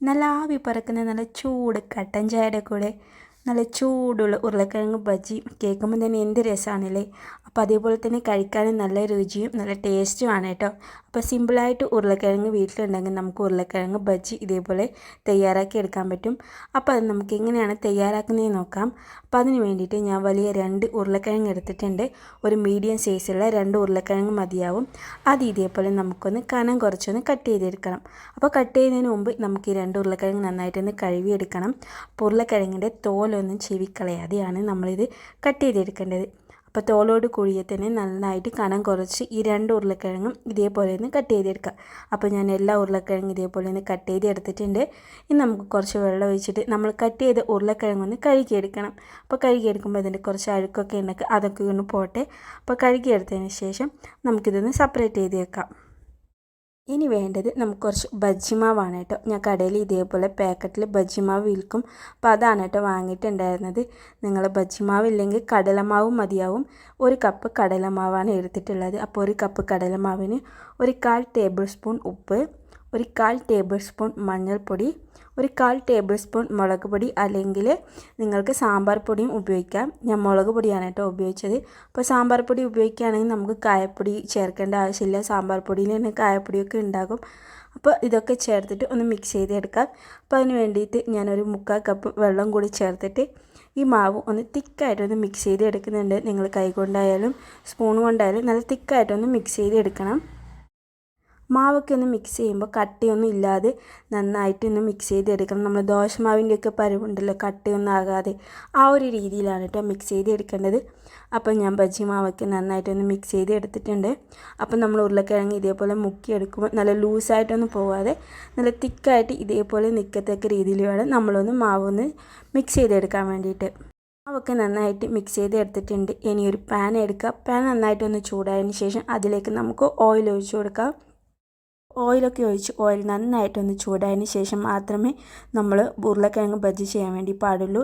നല്ല ആവി പറക്കുന്ന നല്ല ചൂട് കട്ടൻ ചായയുടെ കൂടെ നല്ല ചൂടുള്ള ഉരുളക്കിഴങ്ങ് ബജി കേൾക്കുമ്പോൾ തന്നെ എന്ത് രസമാണല്ലേ അപ്പോൾ അതേപോലെ തന്നെ കഴിക്കാനും നല്ല രുചിയും നല്ല ടേസ്റ്റുമാണ് കേട്ടോ. അപ്പോൾ സിമ്പിളായിട്ട് ഉരുളക്കിഴങ്ങ് വീട്ടിലുണ്ടെങ്കിൽ നമുക്ക് ഉരുളക്കിഴങ്ങ് ബജി ഇതേപോലെ തയ്യാറാക്കി എടുക്കാൻ പറ്റും. അപ്പോൾ അത് നമുക്ക് എങ്ങനെയാണ് തയ്യാറാക്കുന്നതെന്ന് നോക്കാം. അപ്പോൾ അതിന് വേണ്ടിയിട്ട് ഞാൻ വലിയ രണ്ട് ഉരുളക്കിഴങ്ങ് എടുത്തിട്ടുണ്ട്. ഒരു മീഡിയം സൈസുള്ള രണ്ട് ഉരുളക്കിഴങ്ങ് മതിയാവും. അത് ഇതേപോലെ നമുക്കൊന്ന് കനം കുറച്ചൊന്ന് കട്ട് ചെയ്തെടുക്കണം. അപ്പോൾ കട്ട് ചെയ്യുന്നതിന് മുമ്പ് നമുക്ക് ഈ രണ്ട് ഉരുളക്കിഴങ്ങ് നന്നായിട്ടൊന്ന് കഴുകിയെടുക്കണം. അപ്പോൾ ഉരുളക്കിഴങ്ങിന്റെ തോലൊന്നും ചെവിക്കളയാതെയാണ് നമ്മളിത് കട്ട് ചെയ്തെടുക്കേണ്ടത്. അപ്പോൾ തോലോട് കൂടിയ തന്നെ നന്നായിട്ട് കനം കുറച്ച് ഈ രണ്ട് ഉരുളക്കിഴങ്ങും ഇതേപോലെ ഒന്ന് കട്ട് ചെയ്തെടുക്കുക അപ്പോൾ ഞാൻ എല്ലാ ഉരുളക്കിഴങ്ങും ഇതേപോലെ ഒന്ന് കട്ട് ചെയ്തെടുത്തിട്ടുണ്ട് ഇനി നമുക്ക് കുറച്ച് വെള്ളം ഒഴിച്ചിട്ട് നമ്മൾ കട്ട് ചെയ്ത ഉരുളക്കിഴങ്ങ് ഉരുളക്കിഴങ്ങൊന്ന് കഴുകിയെടുക്കണം. അപ്പോൾ കഴുകിയെടുക്കുമ്പോൾ അതിന്റെ കുറച്ച് അഴുക്കൊക്കെ ഉണ്ടെങ്കിൽ അതൊക്കെ ഒന്ന് പോട്ടെ. അപ്പോൾ കഴുകിയെടുത്തതിന് ശേഷം നമുക്കിതൊന്ന് സെപ്പറേറ്റ് ചെയ്ത് വെക്കാം. ഇനി വേണ്ടത് നമുക്ക് കുറച്ച് ബജ്ജിമാവാണ് കേട്ടോ. ഞാൻ കടയിൽ ഇതേപോലെ പാക്കറ്റിൽ ബജ്ജിമാവ് വിൽക്കും. അപ്പോൾ അതാണ് കേട്ടോ വാങ്ങിയിട്ടുണ്ടായിരുന്നത്. നിങ്ങൾ ബജ്ജിമാവ് ഇല്ലെങ്കിൽ കടലമാവും മതിയാവും. ഒരു കപ്പ് കടലമാവാണ് എടുത്തിട്ടുള്ളത്. അപ്പോൾ ഒരു കപ്പ് കടലമാവിന് ഒരു കാൽ ടേബിൾ സ്പൂൺ ഉപ്പ് ഒരു കാൽ ടേബിൾ സ്പൂൺ മഞ്ഞൾപ്പൊടി ഒരു കാൽ ടേബിൾ സ്പൂൺ മുളക് പൊടി അല്ലെങ്കിൽ നിങ്ങൾക്ക് സാമ്പാർ പൊടിയും ഉപയോഗിക്കാം. ഞാൻ മുളക് പൊടിയാണ് കേട്ടോ ഉപയോഗിച്ചത്. അപ്പോൾ സാമ്പാർ പൊടി ഉപയോഗിക്കുകയാണെങ്കിൽ നമുക്ക് കായപ്പൊടി ചേർക്കേണ്ട ആവശ്യമില്ല. സാമ്പാർ പൊടിയിൽ തന്നെ കായപ്പൊടിയൊക്കെ ഉണ്ടാകും. അപ്പോൾ ഇതൊക്കെ ചേർത്തിട്ട് ഒന്ന് മിക്സ് ചെയ്തെടുക്കാം. അപ്പോൾ അതിന് വേണ്ടിയിട്ട് ഞാനൊരു മുക്കാൽ കപ്പ് വെള്ളം കൂടി ചേർത്തിട്ട് ഈ മാവ് ഒന്ന് തിക്കായിട്ടൊന്ന് മിക്സ് ചെയ്ത് എടുക്കുന്നുണ്ട് നിങ്ങൾ കൈ കൊണ്ടായാലും സ്പൂൺ കൊണ്ടായാലും നല്ല തിക്കായിട്ടൊന്ന് മിക്സ് ചെയ്ത് എടുക്കണം മാവൊക്കെ ഒന്ന് മിക്സ് ചെയ്യുമ്പോൾ കട്ടിയൊന്നും ഇല്ലാതെ നന്നായിട്ടൊന്ന് മിക്സ് ചെയ്തെടുക്കണം. നമ്മൾ ദോശമാവിന്റെയൊക്കെ പരുവുണ്ടല്ലോ കട്ടിയൊന്നും ആകാതെ ആ ഒരു രീതിയിലാണ് കേട്ടോ മിക്സ് ചെയ്തെടുക്കേണ്ടത്. അപ്പം ഞാൻ ബജ്ജി മാവൊക്കെ നന്നായിട്ടൊന്ന് മിക്സ് ചെയ്ത് എടുത്തിട്ടുണ്ട് അപ്പം നമ്മൾ ഉരുളക്കിഴങ്ങ് ഇതേപോലെ മുക്കിയെടുക്കുമ്പോൾ നല്ല ലൂസായിട്ടൊന്നും പോവാതെ നല്ല തിക്കായിട്ട് ഇതേപോലെ നിൽക്കത്തക്ക രീതിയിൽ വേണം നമ്മളൊന്ന് മാവൊന്ന് മിക്സ് ചെയ്തെടുക്കാൻ വേണ്ടിയിട്ട്. മാവൊക്കെ നന്നായിട്ട് മിക്സ് ചെയ്ത് എടുത്തിട്ടുണ്ട് ഇനി ഒരു പാൻ എടുക്കുക. പാൻ നന്നായിട്ടൊന്ന് ചൂടായതിന് ശേഷം അതിലേക്ക് നമുക്ക് ഓയിൽ ഒഴിച്ചു കൊടുക്കാം. ഓയിലൊക്കെ ഒഴിച്ച് ഓയിൽ നന്നായിട്ടൊന്ന് ചൂടായതിന് ശേഷം മാത്രമേ നമ്മൾ ഉരുളക്കിഴങ്ങ് ബജ്ജി ചെയ്യാൻ വേണ്ടി പാടുള്ളൂ.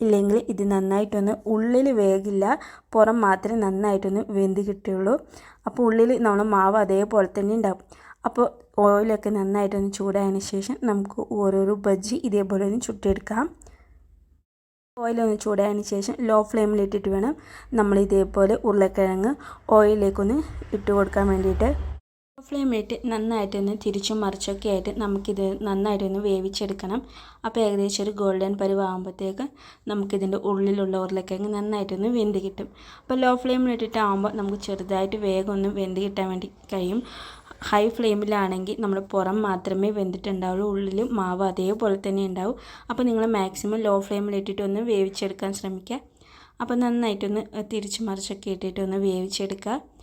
ഇല്ലെങ്കിൽ ഇത് നന്നായിട്ടൊന്ന് ഉള്ളിൽ വേഗില്ല പുറം മാത്രമേ നന്നായിട്ടൊന്ന് വെന്ത് കിട്ടുള്ളൂ. അപ്പോൾ ഉള്ളിൽ നമ്മൾ മാവ് അതേപോലെ തന്നെ ഉണ്ടാവും. അപ്പോൾ ഓയിലൊക്കെ നന്നായിട്ടൊന്ന് ചൂടായതിന് ശേഷം നമുക്ക് ഓരോരോ ബജ്ജി ഇതേപോലെ ഒന്ന് ചുട്ടെടുക്കാം. ഓയിലൊന്ന് ചൂടായതിന് ശേഷം ലോ ഫ്ലെയിമിൽ ഫ്ലെയിമിലിട്ടിട്ട് വേണം നമ്മൾ ഇതേപോലെ ഉരുളക്കിഴങ്ങ് ഓയിലേക്കൊന്ന് ഇട്ട് കൊടുക്കാൻ വേണ്ടിയിട്ട്. ഫ്ലെയിമിലിട്ട് നന്നായിട്ടൊന്ന് തിരിച്ചും മറിച്ചൊക്കെ ആയിട്ട് നമുക്കിത് നന്നായിട്ടൊന്ന് വേവിച്ചെടുക്കണം. അപ്പോൾ ഏകദേശം ഒരു ഗോൾഡൻ പരിവാകുമ്പോഴത്തേക്ക് നമുക്കിതിന്റെ ഉള്ളിലുള്ള ഉരുളക്കിഴങ്ങ് നന്നായിട്ടൊന്ന് വെന്ത് കിട്ടും. അപ്പോൾ ലോ ഫ്ലെയിമിലിട്ടിട്ടാകുമ്പോൾ നമുക്ക് ചെറുതായിട്ട് വേഗം ഒന്ന് വെന്ത് കിട്ടാൻ വേണ്ടി കഴിയും. ഹൈ ഫ്ലെയിമിലാണെങ്കിൽ നമ്മൾ പുറം മാത്രമേ വെന്തിട്ടുണ്ടാവുള്ളൂ. ഉള്ളിൽ മാവ് അതേപോലെ തന്നെ ഉണ്ടാവും. അപ്പോൾ നിങ്ങൾ മാക്സിമം ലോ ഫ്ലെയിമിലിട്ടിട്ട് ഒന്ന് വേവിച്ചെടുക്കാൻ ശ്രമിക്കുക. അപ്പോൾ നന്നായിട്ടൊന്ന് തിരിച്ച് മറിച്ചൊക്കെ ഇട്ടിട്ടൊന്ന് വേവിച്ചെടുക്കുക.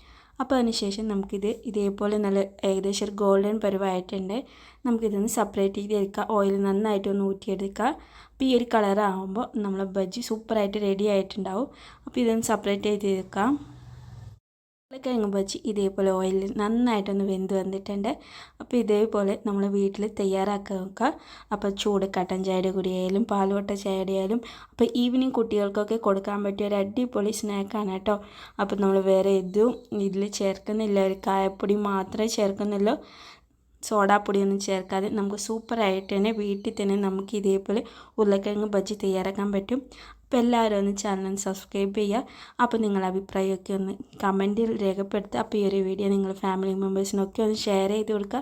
അപ്പോൾ അതിനുശേഷം നമുക്കിത് ഇതേപോലെ നല്ല ഏകദേശം ഒരു ഗോൾഡൻ പരുവായിട്ടുണ്ട്. നമുക്കിതൊന്ന് സെപ്പറേറ്റ് ചെയ്തെടുക്കുക ഓയിൽ നന്നായിട്ട് ഒന്ന് ഊറ്റിയെടുക്കുക അപ്പോൾ ഈ ഒരു കളറാകുമ്പോൾ നമ്മളെ ബജ്ജി സൂപ്പറായിട്ട് റെഡി ആയിട്ടുണ്ടാവും. അപ്പോൾ ഇതൊന്ന് സെപ്പറേറ്റ് ചെയ്തെടുക്കാം ഉരുളക്കിഴങ്ങ് ബജ്ജി ഇതേപോലെ ഓയിലിൽ നന്നായിട്ടൊന്ന് വെന്ത് വന്നിട്ടുണ്ട്. അപ്പോൾ ഇതേപോലെ നമ്മൾ വീട്ടിൽ തയ്യാറാക്കി നോക്കുക അപ്പോൾ ചൂട് കട്ടൻ ചായയുടെ കൂടിയായാലും പാലുവട്ട ചായയുടെ ആയാലും അപ്പോൾ ഈവനിങ് കുട്ടികൾക്കൊക്കെ കൊടുക്കാൻ പറ്റിയ ഒരു അടിപൊളി സ്നാക്കാണ് കേട്ടോ. അപ്പോൾ നമ്മൾ വേറെ ഇതും ഇതിൽ ചേർക്കുന്നില്ല. ഒരു കായപ്പൊടി മാത്രമേ ചേർക്കുന്നുള്ളൂ. സോഡാപ്പൊടിയൊന്നും ചേർക്കാതെ നമുക്ക് സൂപ്പറായിട്ട് തന്നെ വീട്ടിൽ തന്നെ നമുക്ക് ഇതേപോലെ ഉരുളക്കിഴങ്ങ് ബജ്ജി തയ്യാറാക്കാൻ പറ്റും. അപ്പോൾ എല്ലാവരും ഒന്ന് ചാനൽ സബ്സ്ക്രൈബ് ചെയ്യുക അപ്പോൾ നിങ്ങളുടെ അഭിപ്രായമൊക്കെ ഒന്ന് കമന്റിൽ രേഖപ്പെടുത്തുക. അപ്പോൾ ഈ ഒരു വീഡിയോ നിങ്ങൾ ഫാമിലി മെമ്പേഴ്സിനൊക്കെ ഒന്ന് ഷെയർ ചെയ്ത് കൊടുക്കുക.